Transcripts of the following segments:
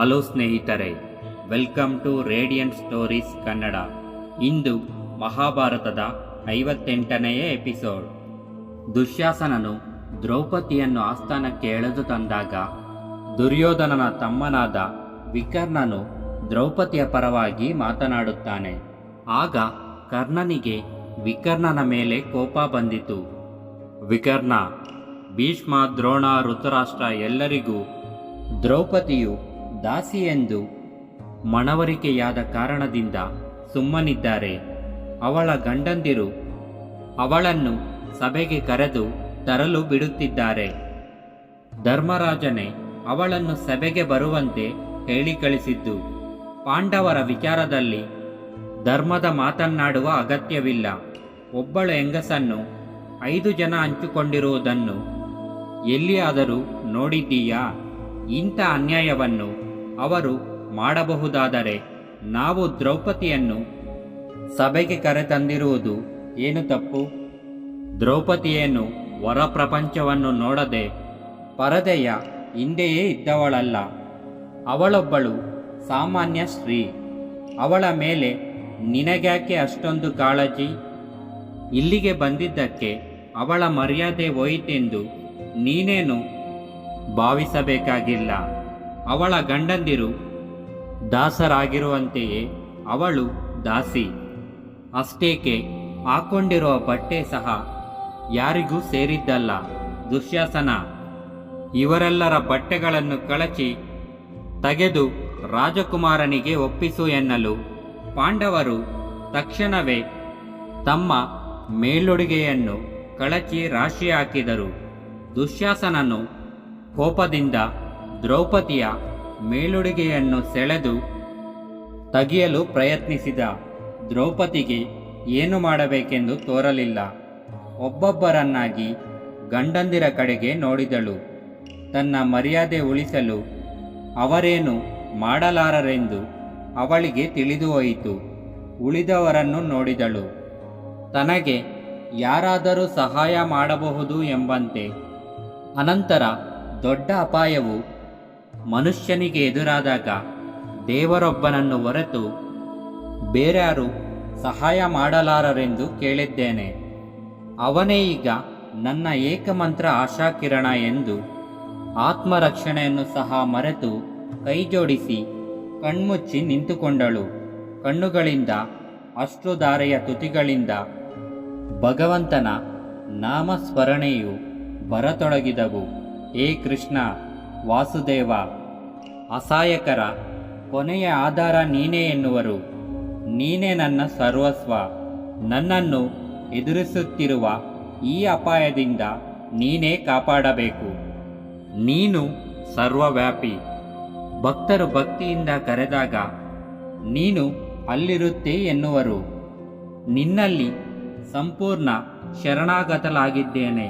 Hello ಸ್ನೇಹಿತರೆ, welcome to Radiant Stories Kannada. ಇಂದು ಮಹಾಭಾರತದ ಐವತ್ತೆಂಟನೆಯ ಎಪಿಸೋಡ್. ದುಶ್ಯಾಸನನು ದ್ರೌಪದಿಯನ್ನು ಆಸ್ಥಾನಕ್ಕೆ ಎಳೆದು ತಂದಾಗ, ದುರ್ಯೋಧನನ ತಮ್ಮನಾದ ವಿಕರ್ಣನು ದ್ರೌಪದಿಯ ಪರವಾಗಿ ಮಾತನಾಡುತ್ತಾನೆ. ಆಗ ಕರ್ಣನಿಗೆ ವಿಕರ್ಣನ ಮೇಲೆ ಕೋಪ ಬಂದಿತು. ವಿಕರ್ಣ, ಭೀಷ್ಮ ದ್ರೋಣ ಋತುರಾಷ್ಟ್ರ ಎಲ್ಲರಿಗೂ ದ್ರೌಪದಿಯು ದಾಸಿ ಎಂದು ಮನವರಿಕೆಯಾದ ಕಾರಣದಿಂದ ಸುಮ್ಮನಿದ್ದಾರೆ. ಅವಳ ಗಂಡಂದಿರು ಅವಳನ್ನು ಸಭೆಗೆ ಕರೆದು ತರಲು ಬಿಡುತ್ತಿದ್ದಾರೆ. ಧರ್ಮರಾಜನೇ, ಅವಳನ್ನು ಸಭೆಗೆ ಬರುವಂತೆ ಹೇಳಿ ಕಳಿಸಿದ್ದು. ಪಾಂಡವರ ವಿಚಾರದಲ್ಲಿ ಧರ್ಮದ ಮಾತನ್ನಾಡುವ ಅಗತ್ಯವಿಲ್ಲ. ಒಬ್ಬಳ ಹೆಂಗಸನ್ನು ಐದು ಜನ ಹಂಚಿಕೊಂಡಿರುವುದನ್ನು ಎಲ್ಲಿಯಾದರೂ ನೋಡಿದ್ದೀಯಾ? ಇಂಥ ಅನ್ಯಾಯವನ್ನು ಅವರು ಮಾಡಬಹುದಾದರೆ ನಾವು ದ್ರೌಪದಿಯನ್ನು ಸಭೆಗೆ ಕರೆತಂದಿರುವುದು ಏನು ತಪ್ಪು? ದ್ರೌಪದಿಯನ್ನು ಹೊರ ಪ್ರಪಂಚವನ್ನು ನೋಡದೆ ಪರದೆಯ ಹಿಂದೆಯೇ ಇದ್ದವಳಲ್ಲ. ಅವಳೊಬ್ಬಳು ಸಾಮಾನ್ಯ ಸ್ತ್ರೀ. ಅವಳ ಮೇಲೆ ನಿನಗ್ಯಾಕೆ ಅಷ್ಟೊಂದು ಕಾಳಜಿ? ಇಲ್ಲಿಗೆ ಬಂದಿದ್ದಕ್ಕೆ ಅವಳ ಮರ್ಯಾದೆ ಹೋಯಿತೆಂದು ನೀನೇನು ಭಾವಿಸಬೇಕಾಗಿಲ್ಲ. ಅವಳ ಗಂಡಂದಿರು ದಾಸರಾಗಿರುವಂತೆಯೇ ಅವಳು ದಾಸಿ. ಅಷ್ಟೇಕೆ, ಹಾಕೊಂಡಿರುವ ಬಟ್ಟೆ ಸಹ ಯಾರಿಗೂ ಸೇರಿದ್ದಲ್ಲ, ದುಶ್ಯಾಸನ. ಇವರೆಲ್ಲರ ಬಟ್ಟೆಗಳನ್ನು ಕಳಚಿ ತೆಗೆದು ರಾಜಕುಮಾರನಿಗೆ ಒಪ್ಪಿಸು ಎನ್ನಲು ಪಾಂಡವರು ತಕ್ಷಣವೇ ತಮ್ಮ ಮೇಲುಡುಗೆಯನ್ನು ಕಳಚಿ ರಾಶಿ ಹಾಕಿದರು. ದುಶ್ಯಾಸನನು ಕೋಪದಿಂದ ದ್ರೌಪದಿಯ ಮೇಲುಡುಗೆಯನ್ನು ಸೆಳೆದು ತೆಗೆಯಲು ಪ್ರಯತ್ನಿಸಿದ ದ್ರೌಪದಿಗೆ ಏನು ಮಾಡಬೇಕೆಂದು ತೋರಲಿಲ್ಲ. ಒಬ್ಬೊಬ್ಬರನ್ನಾಗಿ ಗಂಡಂದಿರ ಕಡೆಗೆ ನೋಡಿದಳು. ತನ್ನ ಮರ್ಯಾದೆ ಉಳಿಸಲು ಅವರೇನು ಮಾಡಲಾರರೆಂದು ಅವಳಿಗೆ ತಿಳಿದು ಹೋಯಿತು. ಉಳಿದವರನ್ನು ನೋಡಿದಳು. ತನಗೆ ಯಾರಾದರೂ ಸಹಾಯ ಮಾಡಬಹುದು ಎಂಬಂತೆ. ಅನಂತರ ದೊಡ್ಡ ಅಪಾಯವು ಮನುಷ್ಯನಿಗೆ ಎದುರಾದಾಗ ದೇವರೊಬ್ಬನನ್ನು ಹೊರತು ಬೇರ್ಯಾರು ಸಹಾಯ ಮಾಡಲಾರರೆಂದು ಕೇಳಿದ್ದೇನೆ. ಅವನೇ ಈಗ ನನ್ನ ಏಕಮಂತ್ರ ಆಶಾಕಿರಣ ಎಂದು ಆತ್ಮರಕ್ಷಣೆಯನ್ನು ಸಹ ಮರೆತು ಕೈಜೋಡಿಸಿ ಕಣ್ಮುಚ್ಚಿ ನಿಂತುಕೊಂಡಳು. ಕಣ್ಣುಗಳಿಂದ ಅಷ್ಟುಧಾರೆಯ ತುತಿಗಳಿಂದ ಭಗವಂತನ ನಾಮಸ್ಮರಣೆಯು ಬರತೊಡಗಿದವು. ಏ ಕೃಷ್ಣ! ವಾಸುದೇವ, ಅಸಹಾಯಕರ, ಕೊನೆಯ ಆಧಾರ ನೀನೇ ಎನ್ನುವರು. ನೀನೇ ನನ್ನ ಸರ್ವಸ್ವ. ನನ್ನನ್ನು ಎದುರಿಸುತ್ತಿರುವ ಈ ಅಪಾಯದಿಂದ ನೀನೇ ಕಾಪಾಡಬೇಕು. ನೀನು ಸರ್ವವ್ಯಾಪಿ. ಭಕ್ತರು ಭಕ್ತಿಯಿಂದ ಕರೆದಾಗ ನೀನು ಅಲ್ಲಿರುತ್ತೆ ಎನ್ನುವರು. ನಿನ್ನಲ್ಲಿ ಸಂಪೂರ್ಣ ಶರಣಾಗತಲಾಗಿದ್ದೇನೆ.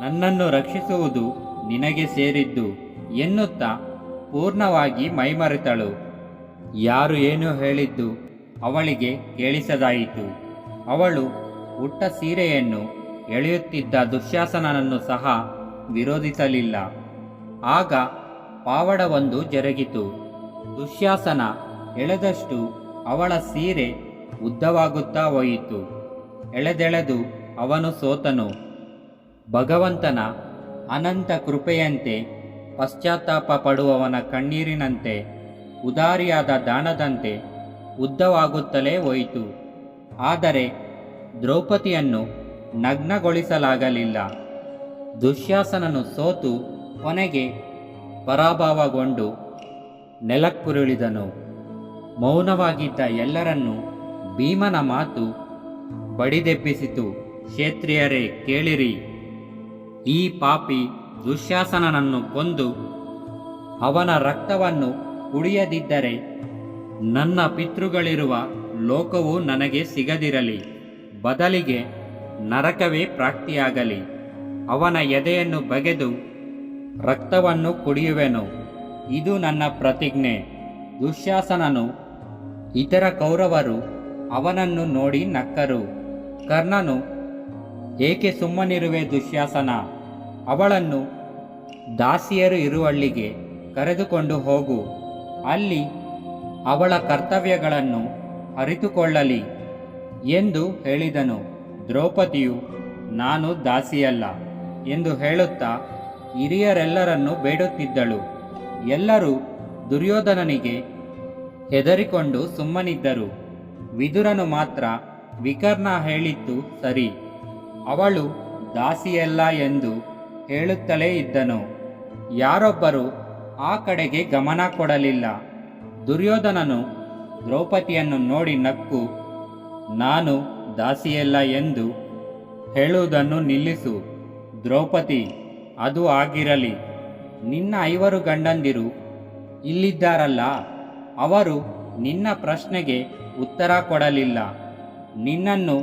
ನನ್ನನ್ನು ರಕ್ಷಿಸುವುದು ನಿನಗೆ ಸೇರಿದ್ದು. ಎನ್ನುತ್ತಾ ಪೂರ್ಣವಾಗಿ ಮೈಮರೆತಳು. ಯಾರು ಏನು ಹೇಳಿದ್ದು ಅವಳಿಗೆ ಕೇಳಿಸದಾಯಿತು. ಅವಳು ಉಟ್ಟ ಸೀರೆಯನ್ನು ಎಳೆಯುತ್ತಿದ್ದ ದುಶ್ಯಾಸನನನ್ನು ಸಹ ವಿರೋಧಿಸಲಿಲ್ಲ. ಆಗ ಪಾವಡವೊಂದು ಜರುಗಿತು. ದುಶ್ಯಾಸನ ಎಳೆದಷ್ಟು ಅವಳ ಸೀರೆ ಉದ್ದವಾಗುತ್ತಾ ಹೋಯಿತು. ಎಳೆದೆಳೆದು ಅವನು ಸೋತನು. ಭಗವಂತನ ಅನಂತ ಕೃಪೆಯಂತೆ ಪಶ್ಚಾತ್ತಾಪ ಪಡುವವನ ಕಣ್ಣೀರಿನಂತೆ, ಉದಾರಿಯಾದ ದಾನದಂತೆ ಉದ್ದವಾಗುತ್ತಲೇ ಹೋಯಿತು. ಆದರೆ ದ್ರೌಪದಿಯನ್ನು ನಗ್ನಗೊಳಿಸಲಾಗಲಿಲ್ಲ. ದುಶ್ಯಾಸನನು ಸೋತು ಕೊನೆಗೆ ಪರಾಭವಗೊಂಡು ನೆಲಕ್ಕುರುಳಿದನು. ಮೌನವಾಗಿದ್ದ ಎಲ್ಲರನ್ನೂ ಭೀಮನ ಮಾತು ಬಡಿದೆಬ್ಬಿಸಿತು. ಕ್ಷೇತ್ರಿಯರೇ, ಕೇಳಿರಿ. ಈ ಪಾಪಿ ದುಶ್ಯಾಸನನನ್ನು ಕೊಂದು ಅವನ ರಕ್ತವನ್ನು ಕುಡಿಯದಿದ್ದರೆ ನನ್ನ ಪಿತೃಗಳಿರುವ ಲೋಕವು ನನಗೆ ಸಿಗದಿರಲಿ, ಬದಲಿಗೆ ನರಕವೇ ಪ್ರಾಪ್ತಿಯಾಗಲಿ. ಅವನ ಎದೆಯನ್ನು ಬಗೆದು ರಕ್ತವನ್ನು ಕುಡಿಯುವೆನು. ಇದು ನನ್ನ ಪ್ರತಿಜ್ಞೆ. ದುಶ್ಯಾಸನನು ಇತರ ಕೌರವರು ಅವನನ್ನು ನೋಡಿ ನಕ್ಕರು. ಕರ್ಣನು ಏಕೆ ಸುಮ್ಮನಿರುವೆ ದುಶ್ಯಾಸನ? ಅವಳನ್ನು ದಾಸಿಯರು ಇರುವಳ್ಳಿಗೆ ಕರೆದುಕೊಂಡು ಹೋಗು. ಅಲ್ಲಿ ಅವಳ ಕರ್ತವ್ಯಗಳನ್ನು ಅರಿತುಕೊಳ್ಳಲಿ ಎಂದು ಹೇಳಿದನು. ದ್ರೌಪದಿಯು, ನಾನು ದಾಸಿಯಲ್ಲ ಎಂದು ಹೇಳುತ್ತಾ ಹಿರಿಯರೆಲ್ಲರನ್ನು ಬೇಡುತ್ತಿದ್ದಳು. ಎಲ್ಲರೂ ದುರ್ಯೋಧನನಿಗೆ ಹೆದರಿಕೊಂಡು ಸುಮ್ಮನಿದ್ದರು. ವಿದುರನು ಮಾತ್ರ ವಿಕರ್ಣ ಹೇಳಿದ್ದು ಸರಿ. ಅವಳು ದಾಸಿಯಲ್ಲ ಎಂದು ಹೇಳುತ್ತಲೇ ಇದ್ದನು. ಯಾರೊಬ್ಬರು ಆ ಕಡೆಗೆ ಗಮನ ಕೊಡಲಿಲ್ಲ. ದುರ್ಯೋಧನನು ದ್ರೌಪದಿಯನ್ನು ನೋಡಿ ನಕ್ಕು, ನಾನು ದಾಸಿಯಲ್ಲ ಎಂದು ಹೇಳುವುದನ್ನು ನಿಲ್ಲಿಸು. ದ್ರೌಪದಿ, ಅದು ಆಗಿರಲಿ. ನಿನ್ನ ಐವರು ಗಂಡಂದಿರು ಇಲ್ಲಿದ್ದಾರಲ್ಲ, ಅವರು ನಿನ್ನ ಪ್ರಶ್ನೆಗೆ ಉತ್ತರ ಕೊಡಲಿಲ್ಲ. ನಿನ್ನನ್ನು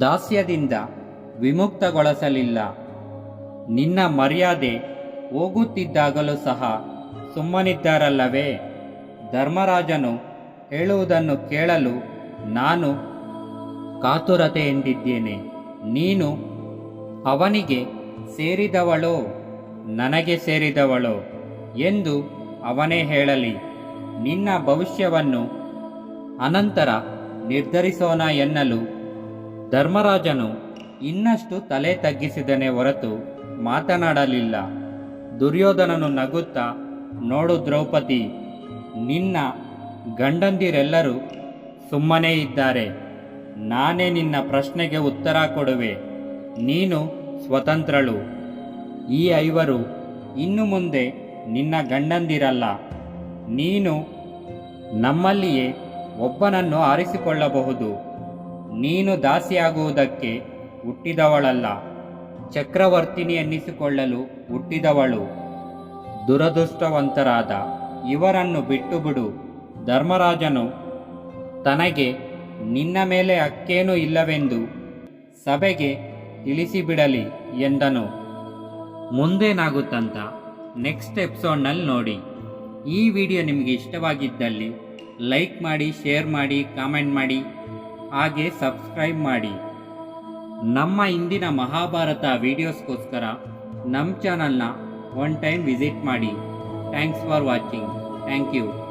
ದಾಸ್ಯದಿಂದ ವಿಮುಕ್ತಗೊಳಿಸಲಿಲ್ಲ. ನಿನ್ನ ಮರ್ಯಾದೆ ಹೋಗುತ್ತಿದ್ದಾಗಲೂ ಸಹ ಸುಮ್ಮನಿದ್ದಾರಲ್ಲವೇ? ಧರ್ಮರಾಜನು ಹೇಳುವುದನ್ನು ಕೇಳಲು ನಾನು ಕಾತುರತೆಯಿಂದಿದ್ದೇನೆ ನೀನು ಅವನಿಗೆ ಸೇರಿದವಳೋ? ನನಗೆ ಸೇರಿದವಳೋ ಎಂದು ಅವನೇ ಹೇಳಲಿ. ನಿನ್ನ ಭವಿಷ್ಯವನ್ನು ಅನಂತರ ನಿರ್ಧರಿಸೋಣ ಎನ್ನಲು ಧರ್ಮರಾಜನು ಇನ್ನಷ್ಟು ತಲೆ ತಗ್ಗಿಸಿದನೇ ಹೊರತು ಮಾತನಾಡಲಿಲ್ಲ. ದುರ್ಯೋಧನನು ನಗುತ್ತಾ, ನೋಡು ದ್ರೌಪದಿ, ನಿನ್ನ ಗಂಡಂದಿರೆಲ್ಲರೂ ಸುಮ್ಮನೆ ಇದ್ದಾರೆ. ನಾನೇ ನಿನ್ನ ಪ್ರಶ್ನೆಗೆ ಉತ್ತರ ಕೊಡುವೆ. ನೀನು ಸ್ವತಂತ್ರಳು. ಈ ಐವರು ಇನ್ನು ಮುಂದೆ ನಿನ್ನ ಗಂಡಂದಿರಲ್ಲ. ನೀನು ನಮ್ಮಲ್ಲಿಯೇ ಒಬ್ಬನನ್ನು ಆರಿಸಿಕೊಳ್ಳಬಹುದು. ನೀನು ದಾಸಿಯಾಗುವುದಕ್ಕೆ ಹುಟ್ಟಿದವಳಲ್ಲ. ಚಕ್ರವರ್ತಿನಿ ಎನ್ನಿಸಿಕೊಳ್ಳಲು ಹುಟ್ಟಿದವಳು. ದುರದೃಷ್ಟವಂತರಾದ ಇವರನ್ನು ಬಿಟ್ಟು ಬಿಡು ಧರ್ಮರಾಜನು, ತನಗೆ ನಿನ್ನ ಮೇಲೆ ಅಕ್ಕೇನೂ ಇಲ್ಲವೆಂದು ಸಭೆಗೆ ತಿಳಿಸಿಬಿಡಲಿ ಎಂದನು. ಮುಂದೇನಾಗುತ್ತಂತ ನೆಕ್ಸ್ಟ್ ಎಪಿಸೋಡ್ನಲ್ಲಿ ನೋಡಿ. ಈ ವಿಡಿಯೋ ನಿಮಗೆ ಇಷ್ಟವಾಗಿದ್ದಲ್ಲಿ ಲೈಕ್ ಮಾಡಿ, ಶೇರ್ ಮಾಡಿ, ಕಾಮೆಂಟ್ ಮಾಡಿ, ಹಾಗೆ ಸಬ್ಸ್ಕ್ರೈಬ್ ಮಾಡಿ. ನಮ್ಮ ಇಂದಿನ ಮಹಾಭಾರತ ವಿಡಿಯೋಸ್ಗೋಸ್ಕರ ನಮ್ಮ ಚಾನಲ್ನ ಒನ್ ಟೈಮ್ ವಿಸಿಟ್ ಮಾಡಿ. Thanks for watching. Thank you.